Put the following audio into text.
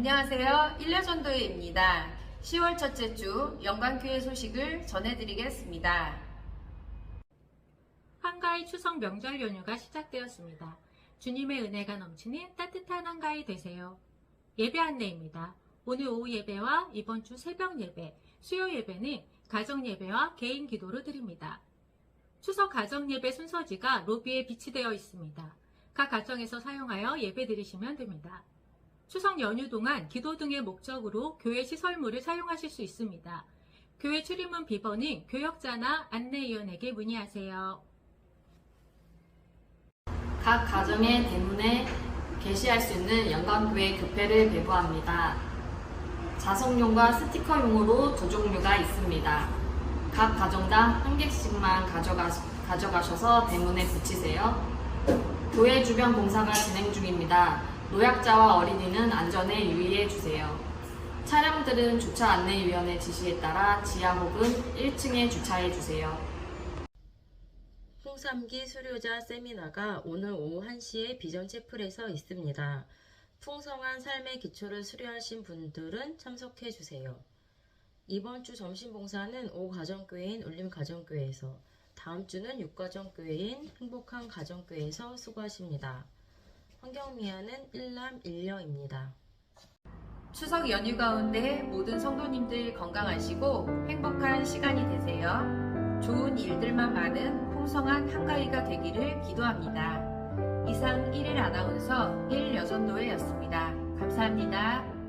안녕하세요. 1년 전도회입니다. 10월 첫째 주 영광교회 소식을 전해드리겠습니다. 한가위 추석 명절 연휴가 시작되었습니다. 주님의 은혜가 넘치는 따뜻한 한가위 되세요. 예배 안내입니다. 오늘 오후 예배와 이번 주 새벽 예배, 수요 예배는 가정 예배와 개인 기도로 드립니다. 추석 가정 예배 순서지가 로비에 비치되어 있습니다. 각 가정에서 사용하여 예배 드리시면 됩니다. 추석 연휴 동안 기도 등의 목적으로 교회 시설물을 사용하실 수 있습니다. 교회 출입문 비번은 교역자나 안내위원에게 문의하세요. 각 가정의 대문에 게시할 수 있는 영광교회 교패를 배부합니다. 자석용과 스티커용으로 두 종류가 있습니다. 각 가정당 한 개씩만 가져가, 가져가셔서 대문에 붙이세요. 교회 주변 공사가 진행 중입니다. 노약자와 어린이는 안전에 유의해 주세요. 차량들은 주차 안내위원회 지시에 따라 지하 혹은 1층에 주차해 주세요. 풍삼기 수료자 세미나가 오늘 오후 1시에 비전 채플에서 있습니다. 풍성한 삶의 기초를 수료하신 분들은 참석해 주세요. 이번 주 점심 봉사는 5가정교회인 울림가정교회에서 다음 주는 6가정교회인 행복한 가정교회에서 수고하십니다. 환경미화는 1남 1녀입니다. 추석 연휴 가운데 모든 성도님들 건강하시고 행복한 시간이 되세요. 좋은 일들만 많은 풍성한 한가위가 되기를 기도합니다. 이상 1일 아나운서 1여전도회였습니다. 감사합니다.